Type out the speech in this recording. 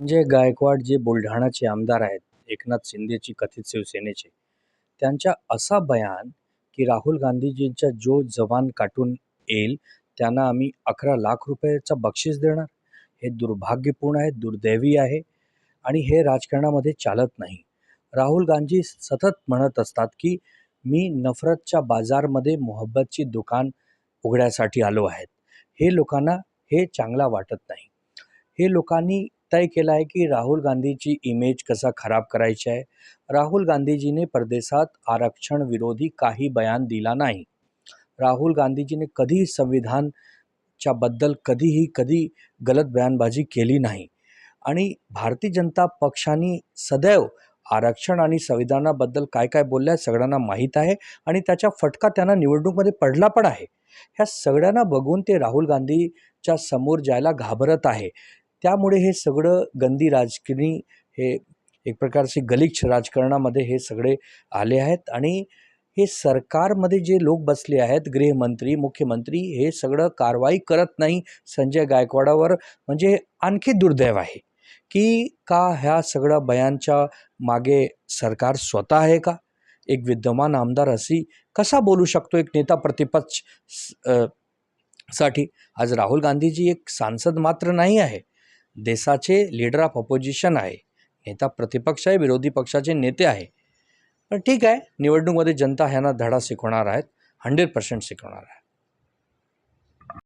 संजय गायकवाड जे बुलढाणाचे आमदार आहेत एकनाथ शिंदेची कथित शिवसेनेचे त्यांच्या असा बयान की राहुल गांधीजींचा जो जवान काटून येईल त्यांना आम्ही अकरा लाख रुपयाचं बक्षीस देणार. हे दुर्भाग्यपूर्ण आहे दुर्दैवी आहे आणि हे राजकारणामध्ये चालत नाही. राहुल गांधी सतत म्हणत असतात की मी नफरतच्या बाजारमध्ये मोहब्बतची दुकान उघड्यासाठी आलो आहेत. हे लोकांना हे चांगला वाटत नाही. हे लोकांनी तय केलं आहे की राहुल गांधीची इमेज कसा खराब करायची आहे? राहुल गांधीजीने परदेशात आरक्षण विरोधी काही बयान दिला नाही. राहुल गांधीजीने कधी संविधानच्या बद्दल कधीही कधी गलत बयानबाजी केली नाही. आणि भारतीय जनता पक्षाने सदैव आरक्षण आणि संविधानाबद्दल काय काय बोललं आहे सगळ्यांना माहीत आहे आणि त्याचा फटका त्यांना निवडणूकमध्ये पडला पण आहे. ह्या सगळ्यांना बघून ते राहुल गांधीच्या समोर जायला घाबरत आहे. त्यामुळे हे सगळं गंदी राजकारणी हे एक प्रकारचे गलिच्छ राजकारणामध्ये हे सगळे आले आहेत. आणि हे सरकारमध्ये जे लोक बसले आहेत गृहमंत्री मुख्यमंत्री हे सगळं कारवाई करत नाही संजय गायकवाडावर. म्हणजे आणखी दुर्दैव आहे की का ह्या सगळ्या बयांच्या मागे सरकार स्वतः आहे का? एक विद्यमान आमदार अशी कसा बोलू शकतो एक नेता प्रतिपक्ष स- साठी? आज राहुल गांधीजी एक सांसद मात्र नाही आहे. देशाचे लीडर ऑफ ऑपोजिशन आहे. नेता प्रतिपक्ष आहे विरोधी पक्षाचे नेते आहे. पण ठीक आहे निवडणूकमध्ये जनता ह्यांना धडा शिकवणार आहेत हंड्रेड पर्सेंट शिकवणार आहे